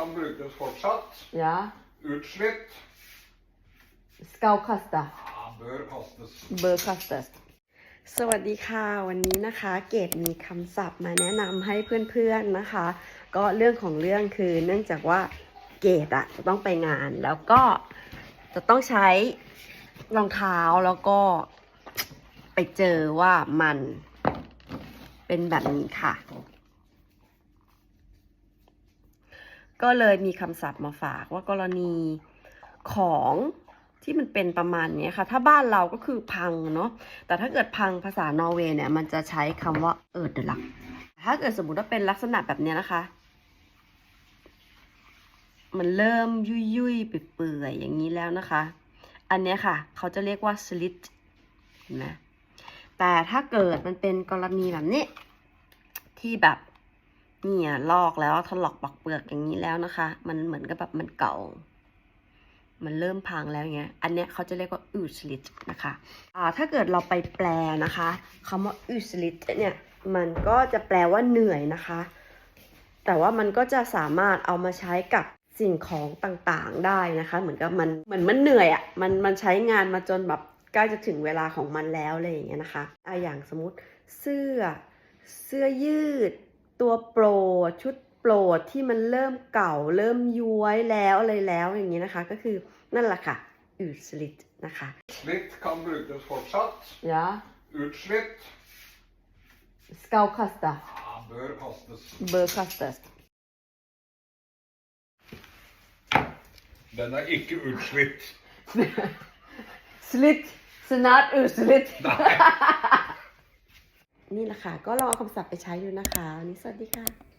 kan brukes fortsatt. Ja. Utslitt Skal kasta. ja, bør kastes. เบอร์คัสเตอร์สวัสดีค่ะ วันนี้นะคะเกดมีคำศัพท์มาแนะนำให้เพื่อนๆนะคะ ก็เรื่องของเรื่องคือเนื่องจากว่าเกดอะจะต้องไปงานแล้วก็จะต้องใช้รองเท้าแล้วก็ไปเจอว่ามันเป็นแบบนี้ค่ะ ก็เลยมีคำศัพท์มาฝากว่ากรณีของที่มันเป็นประมาณนี้ค่ะ ถ้าบ้านเราก็คือพังเนาะ แต่ถ้าเกิดพังภาษานอร์เวย์เนี่ย มันจะใช้คำว่าเออเดลัก ถ้าเกิดสมมติว่าเป็นลักษณะแบบนี้นะคะ มันเริ่มยุยยุยเปื่อยๆอย่างนี้แล้วนะคะ อันนี้ค่ะ เขาจะเรียกว่า slit เห็นไหมแต่ถ้าเกิดมันเป็นกรณีแบบนี้ ที่แบบ เนี่ยลอกแล้วถลอกปอกเปลือกอย่างนี้แล้วนะคะ มันเหมือนกับแบบมันเก่า มันเริ่มพังแล้วเงี้ย อันเนี้ยเขาจะเรียกว่าอูสลิตนะคะอ่าถ้าเกิดเราไปแปลนะคะคำว่าอูสลิตเนี่ยมันก็จะแปลว่าเหนื่อยนะคะ แต่ว่ามันก็จะสามารถเอามาใช้กับสิ่งของต่างๆได้นะคะ เหมือนกับมันเหมือนมันเหนื่อยอะ่ะมันมันใช้งานมาจนแบบใกล้จะถึงเวลาของมันแล้วอะไรอย่างเงี้ยนะคะอะอย่างสมมติเสื้อเสื้อยืด ตัวโปรดชุดโปรดที่มันเริ่มเก่าเริ่มย้วยแล้วอะไรแล้วอย่างนี้นะคะ ก็คือนั่นแหละค่ะอูสลิตนะคะ Slitt kan brukes fortsatt. Ja Utslitt skal kaste ja, bør kastes. bør kastes Den er ikke utslitt. slitt snart uslitt nei. นี่แหละค่ะ ก็ลองเอาคำศัพท์ไปใช้ดูนะคะวันนี้สวัสดีค่ะ